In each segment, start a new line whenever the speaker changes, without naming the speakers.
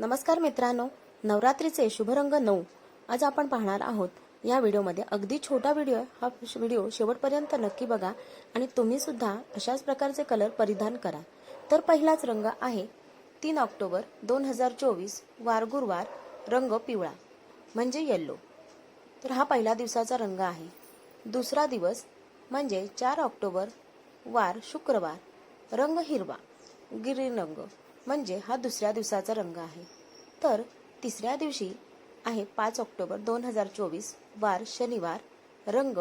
नमस्कार मित्रांनो नवरात्रीचे शुभरंग नऊ. आज आपण पाहणार आहोत. या व्हिडिओमध्ये अगदी छोटा व्हिडिओ हा व्हिडिओ शेवटपर्यंत नक्की बघा आणि तुम्ही सुद्धा अशाच प्रकारचे कलर परिधान करा. तर पहिलाच रंग आहे तीन ऑक्टोबर दोन हजार चोवीस वार गुरुवार रंग पिवळा म्हणजे येल्लो तर हा पहिला दिवसाचा रंग आहे. दुसरा दिवस म्हणजे चार ऑक्टोबर वार शुक्रवार रंग हिरवा ग्रीन रंग. म्हणजे हा दुसऱ्या दिवसाचा रंग आहे. तर तिसऱ्या दिवशी आहे पाच ऑक्टोबर दोन हजार चोवीस वार शनिवार रंग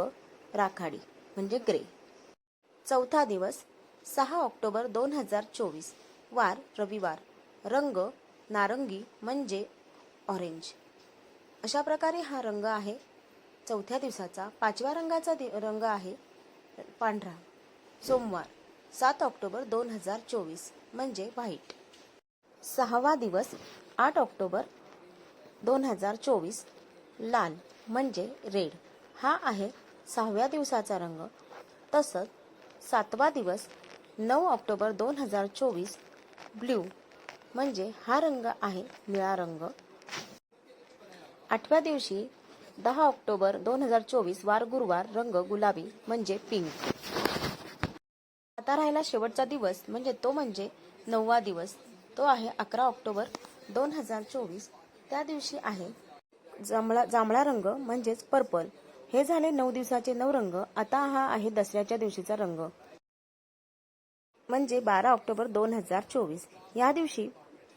राखाडी म्हणजे ग्रे. चौथा दिवस सहा ऑक्टोबर दोन हजार चोवीस वार रविवार रंग नारंगी म्हणजे ऑरेंज. अशा प्रकारे हा रंग आहे. चौथ्या दिवसाचा पाचव्या रंगाचा दि- रंग आहे पांढरा. सोमवार सात ऑक्टोबर दोन हजार चोवीस म्हणजे व्हाईट. सहावा दिवस आठ ऑक्टोबर दोन हजार चोवीस लाल म्हणजे रेड. हा आहे सहाव्या दिवसाचा रंग. तसंच सातवा दिवस नऊ ऑक्टोबर दोन हजार चोवीस ब्ल्यू म्हणजे हा रंग आहे निळा रंग. आठव्या दिवशी दहा ऑक्टोबर दोन हजार चोवीस वार गुरुवार रंग गुलाबी म्हणजे पिंक. आता राहिला शेवटचा दिवस म्हणजे तो म्हणजे नववा दिवस. तो आहे अकरा ऑक्टोबर दोन हजार चोवीस. त्या दिवशी आहे जांभळा जांभळा रंग म्हणजेच पर्पल हे झाले नऊ दिवसाचे नऊ रंग. आता हा आहे दसऱ्याच्या दिवशीचा रंग. म्हणजे बारा ऑक्टोबर दोन हजार चोवीस. या दिवशी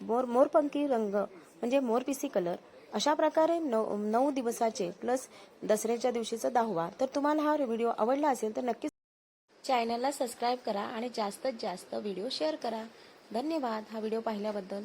मोर मोरपंखी रंग म्हणजे मोरपिसी कलर अशा प्रकारे नऊ नऊ दिवसाचे प्लस दसऱ्याच्या दिवशीचा दहावा. तर तुम्हाला हा व्हिडिओ आवडला असेल तर नक्कीच चॅनलला सबस्क्राईब करा आणि जास्तीत जास्त व्हिडिओ शेअर करा. धन्यवाद हा व्हिडिओ पाहिल्याबद्दल.